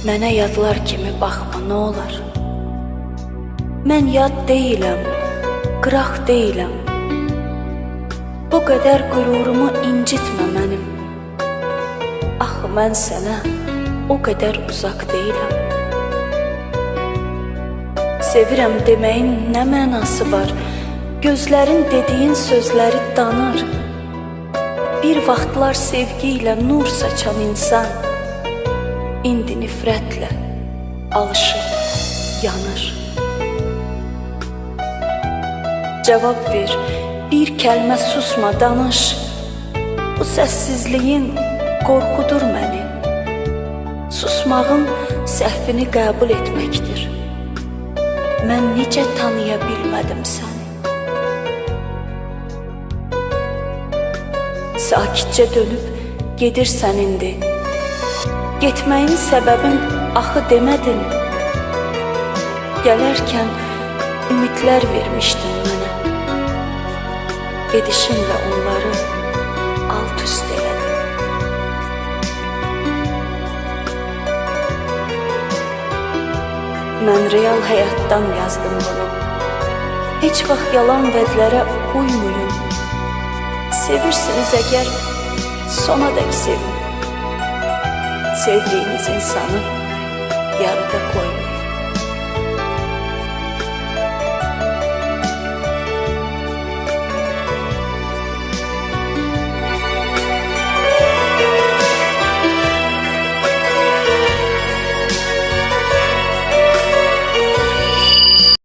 Mənə yadlar kimi baxma, nə olar? Mən yad deyiləm, qıraq deyiləm. Bu qədər qürurumu incitmə mənim. Axı mən sənə o qədər uzaq deyiləm. Sevirəm deməyin nə mənası var? Gözlərin dediyin sözləri danır. Bir vaxtlar sevgi ilə nur saçan insan indi nifrətlə alışıb yanır. Cavab ver, bir kəlmə susma, danış. Bu səssizliyin qorxudur məni. Susmağın səhvini qəbul etməkdir. Mən necə tanıya bilmədim səni? Sakitcə dönüb gedirsən indi. Getməyin səbəbin axı demədin. Gələrkən ümidlər vermişdin mənə. Gedişinlə onları alt üst elədin. Mən real həyatdan yazdım bunu. Heç vaxt yalan vədlərə uymayın. Sevirsiniz əgər sona dək sevin. servir-lhes insana. E ela atacou